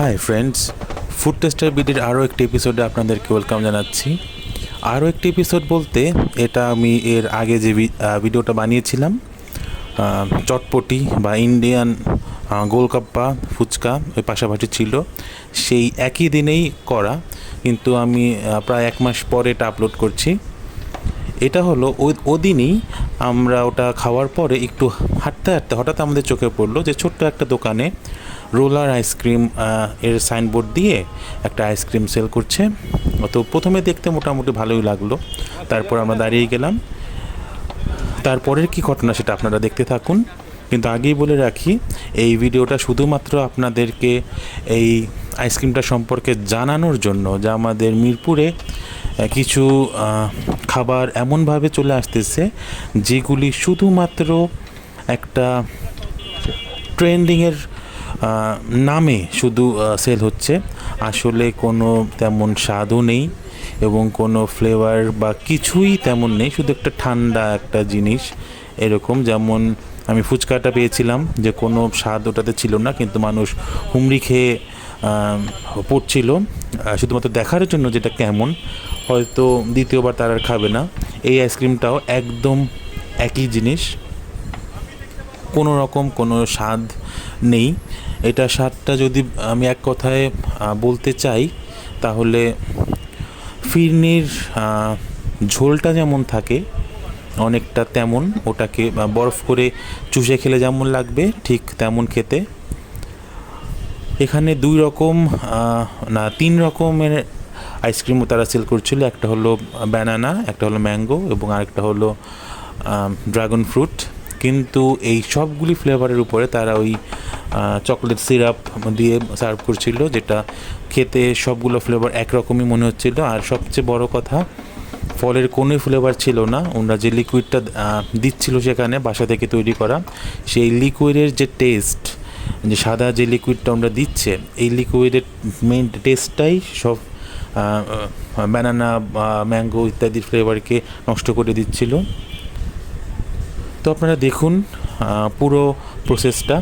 High friends food tester বিডির আরও একটি এপিসোডে আপনাদেরকে ওয়েলকাম জানাচ্ছি। আরও একটি এপিসোড বলতে, এটা আমি এর আগে যে ভিডিওটা বানিয়েছিলাম চটপটি বা ইন্ডিয়ান গোলকাপ্পা, ফুচকা ওই পাশাপাশি ছিল, সেই একই দিনেই করা, কিন্তু আমি প্রায় এক মাস পরে এটা আপলোড করছি। এটা হলো ওই ওদিনই আমরা ওটা খাওয়ার পরে একটু হাঁটতে হাঁটতে হঠাৎ আমাদের চোখে পড়ল যে ছোট্ট একটা দোকানে রোলার আইসক্রিম এর সাইনবোর্ড দিয়ে একটা আইসক্রিম সেল করছে। তো প্রথমে দেখতে মোটামুটি ভালোই লাগল। তারপর আমরা দাঁড়িয়ে গেলাম। তারপরের কি ঘটনা সেটা আপনারা দেখতে থাকুন। কিন্তু আগেই বলে রাখি, এই ভিডিওটা শুধুমাত্র আপনাদেরকে এই আইসক্রিমটা সম্পর্কে জানানোর জন্য যা আমাদের মিরপুরে কিছু খাবার এমনভাবে চলে আসতেছে যেগুলি শুধুমাত্র একটা ট্রেন্ডিংয়ের নামে শুধু সেল হচ্ছে। আসলে কোনো তেমন স্বাদও নেই এবং কোনো ফ্লেভার বা কিছুই তেমন নেই। শুধু একটা ঠান্ডা একটা জিনিস এরকম। যেমন আমি ফুচকাটা পেয়েছিলাম যে কোনো স্বাদ ওটাতে ছিল না, কিন্তু মানুষ হুমড়ি খেয়ে পড়ছিল। শুধুমাত্র দেখার জন্য যেটা কেমন, হয়তো দ্বিতীয়বার তারা আর খাবে না। এই আইসক্রিমটাও একদম একই জিনিস। কোনো রকম কোনো স্বাদ নেই। এটা স্বাদটা যদি আমি এক কথায় বলতে চাই, তাহলে ফিরনির ঝোলটা যেমন থাকে, অনেকটা তেমন ওটাকে বরফ করে চুষে খেলে যেমন লাগবে, ঠিক তেমন খেতে। এখানে দুই রকম না, তিন রকমের আইসক্রিমও তারা সেল করছিল, একটা হলো ব্যানানা, একটা হলো ম্যাঙ্গো এবং আরেকটা হলো ড্রাগন ফ্রুট। কিন্তু এই সবগুলি ফ্লেভারের উপরে তারা ওই চকলেট সিরাপ দিয়ে সার্ভ করছিল, যেটা খেতে সবগুলো ফ্লেভার একরকমই মনে হচ্ছিল। আর সবচেয়ে বড় কথা, ফলের কোনো ফ্লেভার ছিল না। ওনারা যে লিকুইডটা দিচ্ছিল সেখানে বাসা থেকে তৈরি করা, সেই লিকুইডের যে টেস্ট যে সাদা যে লিকুইডটা আমরা দিচ্ছে, এই লিকুইডের মেন টেস্টটাই সব ব্যানানা বা ম্যাঙ্গো ইত্যাদি ফ্লেভারকে নষ্ট করে দিচ্ছিল। তো আপনারা দেখুন পুরো প্রসেসটা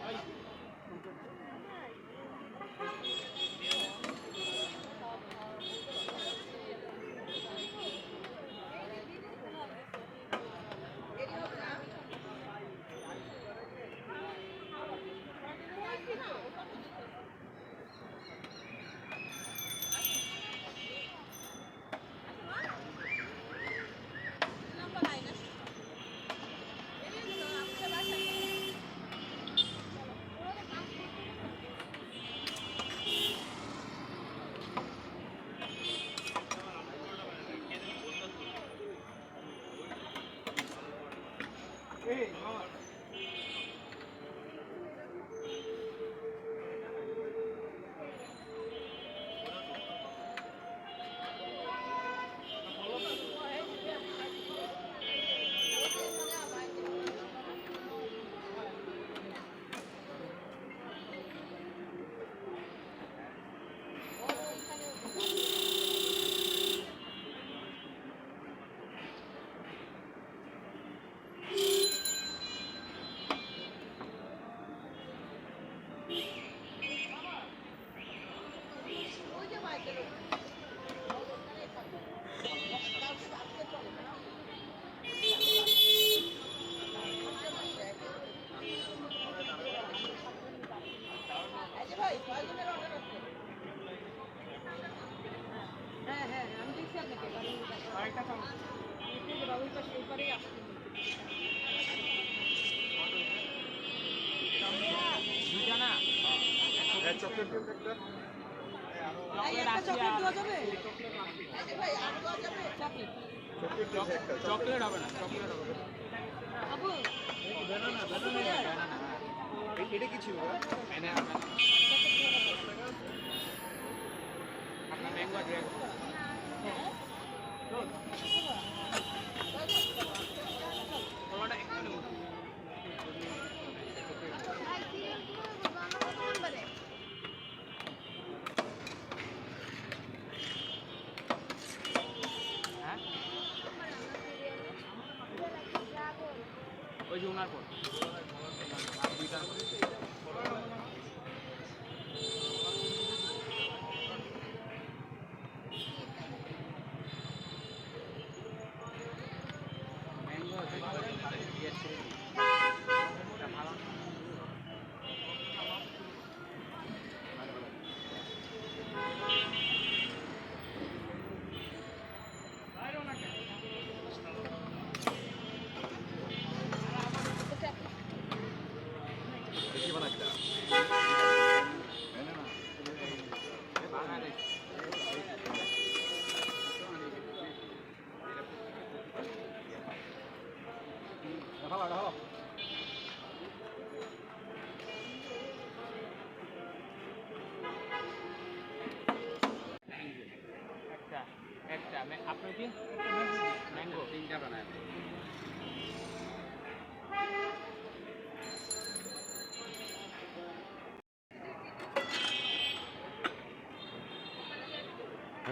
はい চকলেট কেক একটা চকলেট হবে না চকলেট হবে। এটা কি ছিল? আপনার ম্যাঙ্গো ড্রাগন। ঘটনা ঘটবে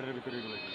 ঘরের ভিতরে এগুলো একটা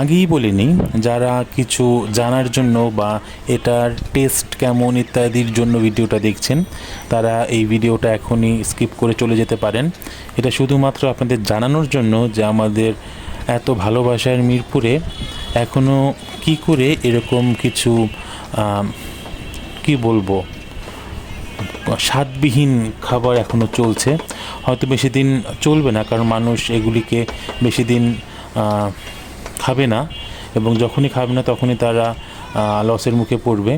আগেই বলে নিই যারা কিছু জানার জন্য বা এটার টেস্ট কেমন ইত্যাদির জন্য ভিডিওটা দেখছেন, তারা এই ভিডিওটা এখনই স্কিপ করে চলে যেতে পারেন। এটা শুধুমাত্র আপনাদের জানানোর জন্য যে আমাদের এত ভালোবাসার মিরপুরে এখনও কি করে এরকম কিছু কি বলব, স্বাদবিহীন খাবার এখনও চলছে। হয়তো বেশি দিন চলবে না, কারণ মানুষ এগুলিকে বেশি দিন খাবে না এবং যখনই খাবে না তখনই তারা লসের মুখে পড়বে।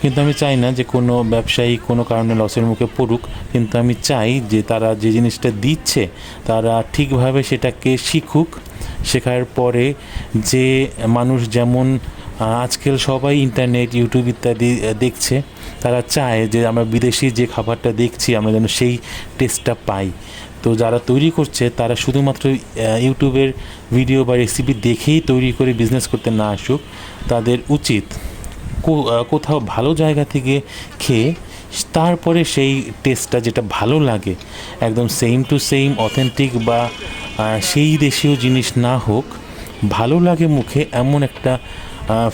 কিন্তু আমি চাই না যে কোনো ব্যবসায়ী কোনো কারণে লসের মুখে পড়ুক, কিন্তু আমি চাই যে তারা যে জিনিসটা দিচ্ছে, তারা ঠিকভাবে সেটাকে শিখুক। শেখার পরে যে মানুষ যেমন আজকাল সবাই ইন্টারনেট ইউটিউব ইত্যাদি দেখছে, তারা চায় যে আমরা বিদেশি যে খাবারটা দেখছি আমরা যেন সেই টেস্টটা পাই। তো যারা তৈরি করছে, তারা শুধুমাত্র ইউটিউবের ভিডিও বা রেসিপি দেখেই তৈরি করে বিজনেস করতে না আসুক, তাদের উচিত কোথাও ভালো জায়গা থেকে খেয়ে তারপরে সেই টেস্টটা যেটা ভালো লাগে, একদম সেম টু সেম অথেন্টিক বা সেই দেশীয় জিনিস না হোক, ভালো লাগে মুখে এমন একটা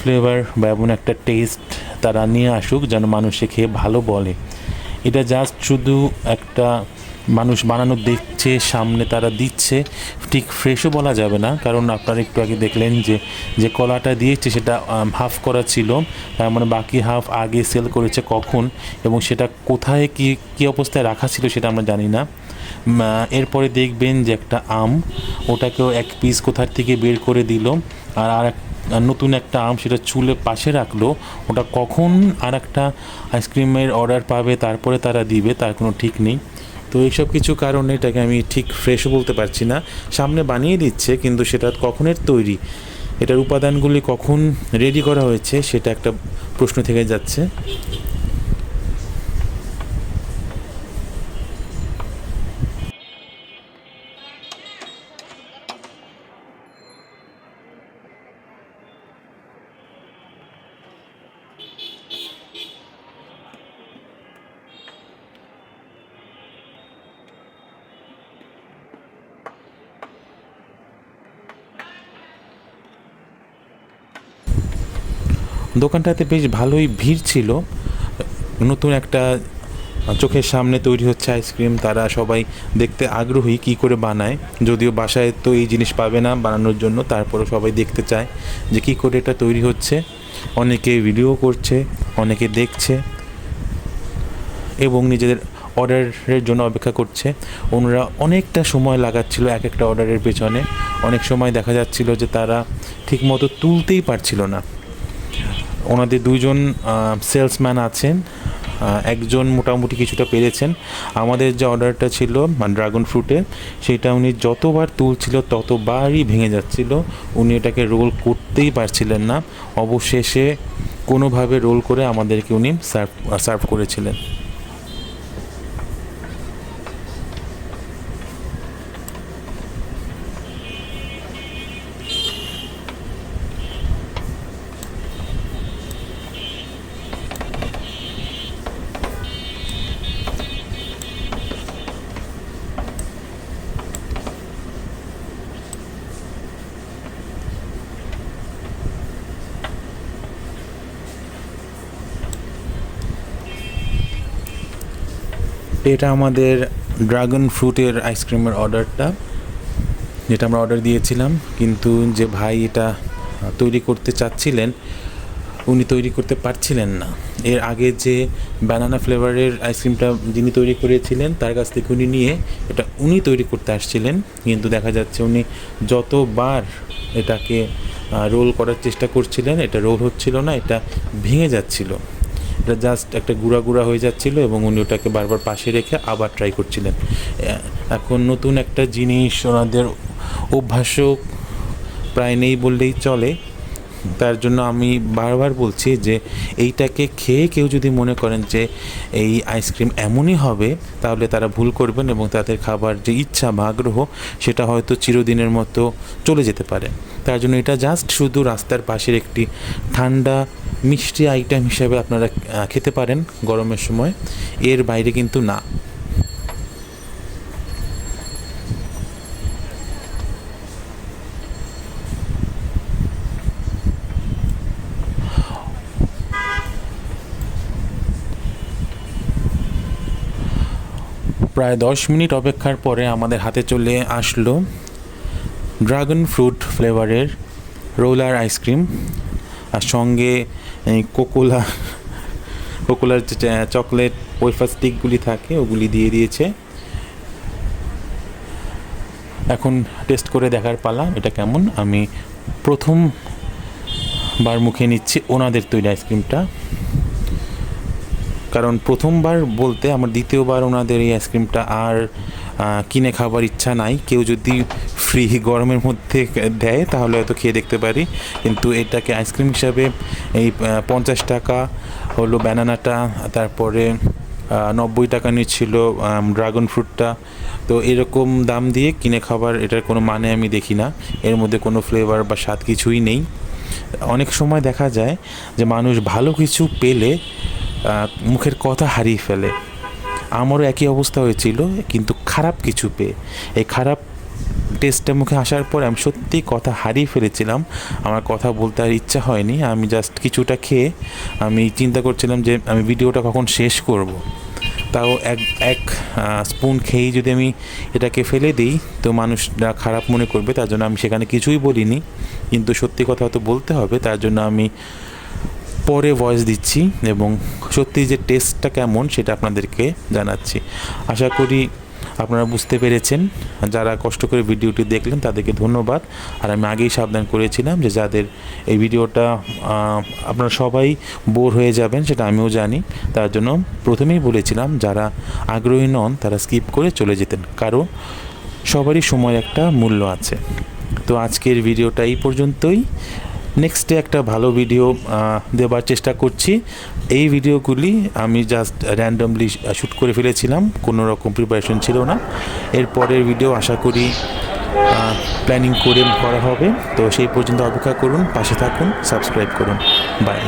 ফ্লেভার বা এমন একটা টেস্ট তারা নিয়ে আসুক যেন মানুষে খেয়ে ভালো বলে। এটা জাস্ট শুধু একটা মানুষ বানানো দেখছে, সামনে তারা দিচ্ছে। ঠিক ফ্রেশও বলা যাবে না, কারণ আপনারা একটু আগে দেখলেন যে যে কলাটা দিয়েছে সেটা হাফ করা ছিল। তার মানে বাকি হাফ আগে সেল করেছে কখন এবং সেটা কোথায় কি, কী অবস্থায় রাখা ছিল সেটা আমরা জানি না। এরপরে দেখবেন যে একটা আম, ওটাকেও এক পিস কোথার থেকে বের করে দিল। আর আর এক- নতুন একটা আম সেটা চুলে পাশে রাখল। ওটা কখন আর একটা আইসক্রিমের অর্ডার পাবে, তারপরে তারা দিবে, তার কোনো ঠিক নেই। তো এইসব কিছু কারণে এটাকে আমি ঠিক ফ্রেশও বলতে পারছি না। সামনে বানিয়ে দিচ্ছে, কিন্তু সেটা কখনের তৈরি? এটার উপাদানগুলি কখন রেডি করা হয়েছে, সেটা একটা প্রশ্ন থেকে যাচ্ছে। দোকানটাতে বেশ ভালোই ভিড় ছিল। নতুন একটা চোখের সামনে তৈরি হচ্ছে আইসক্রিম তারা সবাই দেখতে আগ্রহী কি করে বানায়। যদিও বাসায় তো এই জিনিস পাবে না বানানোর জন্য তারপরে সবাই দেখতে চায় যে কি করে এটা তৈরি হচ্ছে। অনেকে ভিডিও করছে, অনেকে দেখছে এবং নিজেদের অর্ডারের জন্য অপেক্ষা করছে। ওনারা অনেকটা সময় লাগাচ্ছিল এক একটা অর্ডারের পেছনে। অনেক সময় দেখা যাচ্ছিল যে তারা ঠিকমতো তুলতেই পারছিল না। ওনাদের দুজন সেলসম্যান আছেন একজন মোটামুটি কিছুটা পেরেছেন। আমাদের যে অর্ডারটা ছিল ড্রাগন ফ্রুটে, সেটা উনি যতবার তুলছিল, ততবারই ভেঙে যাচ্ছিল। উনি এটাকে রোল করতেই পারছিলেন না। অবশেষে কোনোভাবে রোল করে আমাদেরকে উনি সার্ভ সার্ভ করেছিলেন। এটা আমাদের ড্রাগন ফ্রুটের আইসক্রিমের অর্ডারটা যেটা আমরা অর্ডার দিয়েছিলাম। কিন্তু যে ভাই এটা তৈরি করতে চাচ্ছিলেন, উনি তৈরি করতে পারছিলেন না। এর আগে যে ব্যানানা ফ্লেভারের আইসক্রিমটা যিনি তৈরি করেছিলেন, তার কাছ থেকে উনি নিয়ে এটা উনি তৈরি করতে আসছিলেন। কিন্তু দেখা যাচ্ছে উনি যতবার এটাকে রোল করার চেষ্টা করছিলেন, এটা রোল হচ্ছিল না, এটা ভেঙে যাচ্ছিল। এটা জাস্ট একটা গুঁড়া গুঁড়া হয়ে যাচ্ছিল এবং উনি ওটাকে বারবার পাশে রেখে আবার ট্রাই করছিলেন। এখন নতুন একটা জিনিস ওনাদের অভ্যাসও প্রায় নেই বললেই চলে। তার জন্য আমি বারবার বলছি যে এইটাকে খেয়ে কেউ যদি মনে করেন যে এই আইসক্রিম এমনই হবে, তাহলে তারা ভুল করবেন এবং তাদের খাবার যে ইচ্ছা বা আগ্রহ, সেটা হয়তো চিরদিনের মতো চলে যেতে পারে। তার জন্য এটা জাস্ট শুধু রাস্তার পাশের একটি ঠান্ডা, মিষ্টি আইটেম হিসাবে আপনারা খেতে পারেন গরমের সময়। এর বাইরে কিন্তু না। প্রায় দশ মিনিট অপেক্ষার পরে আমাদের হাতে চলে আসলো ড্রাগন ফ্রুট ফ্লেভারের রোলার আইসক্রিম আর সঙ্গে কোকোলা, কোকোলার চকলেট, ওয়েফার স্টিকগুলি থাকে, ওগুলি দিয়ে দিয়েছে। এখন টেস্ট করে দেখার পালা, এটা কেমন? আমি প্রথম বার মুখে নিচ্ছি ওনাদের তৈরি আইসক্রিমটা। কারণ প্রথমবার বলতে আমার দ্বিতীয়বার ওনাদের এই আইসক্রিমটা আর কিনে খাবার ইচ্ছা নাই। কেউ যদি ফ্রি গরমের মধ্যে দেয়, তাহলে হয়তো খেয়ে দেখতে পারি। কিন্তু এটাকে আইসক্রিম হিসাবে এই পঞ্চাশ টাকা হলো ব্যানানাটা, তারপরে নব্বই টাকা নিচ্ছিল ড্রাগন ফ্রুটটা। তো এরকম দাম দিয়ে কিনে খাবার এটার কোনো মানে আমি দেখি না। এর মধ্যে কোনো ফ্লেভার বা স্বাদ কিছুই নেই। অনেক সময় দেখা যায় যে মানুষ ভালো কিছু পেলে মুখের কথা হারিয়ে ফেলে। আমারও একই অবস্থা হয়েছিল, কিন্তু খারাপ কিছু পেয়ে। এই খারাপ টেস্টটা মুখে আসার পর আমি সত্যি কথা হারিয়ে ফেলেছিলাম। আমার কথা বলতে আর ইচ্ছা হয়নি। আমি জাস্ট কিছুটা খেয়ে আমি চিন্তা করছিলাম যে আমি ভিডিওটা কখন শেষ করব। তাও এক এক স্পুন খেয়েই যদি আমি এটাকে ফেলে দিই, তো মানুষরা খারাপ মনে করবে। তার জন্য আমি সেখানে কিছুই বলিনি। কিন্তু সত্যি কথা হয়তো বলতে হবে। তার জন্য আমি পরে ভয়েস দিচ্ছি এবং সত্যি যে টেস্টটা কেমন সেটা আপনাদেরকে জানাচ্ছি। আশা করি আপনারা বুঝতে পেরেছেন। যারা কষ্ট করে ভিডিওটি দেখলেন তাদেরকে ধন্যবাদ। আর আমি আগেই সাবধান করেছিলাম যে যাদের এই ভিডিওটা আপনারা সবাই বোর হয়ে যাবেন সেটা আমিও জানি। তার জন্য প্রথমেই বলেছিলাম, যারা আগ্রহী নন তারা স্কিপ করে চলে যেতেন। কারণ সবারই সময় একটা মূল্য আছে। তো আজকের ভিডিওটা এই পর্যন্তই। নেক্সটে একটা ভালো ভিডিও দেবার চেষ্টা করছি। এই ভিডিওগুলি আমি জাস্ট র্যান্ডমলি শ্যুট করে ফেলেছিলাম, কোনো রকম প্রিপারেশন ছিল না। এরপরের ভিডিও আশা করি প্ল্যানিং করে করা হবে। তো সেই পর্যন্ত অপেক্ষা করুন, পাশে থাকুন সাবস্ক্রাইব করুন। বাই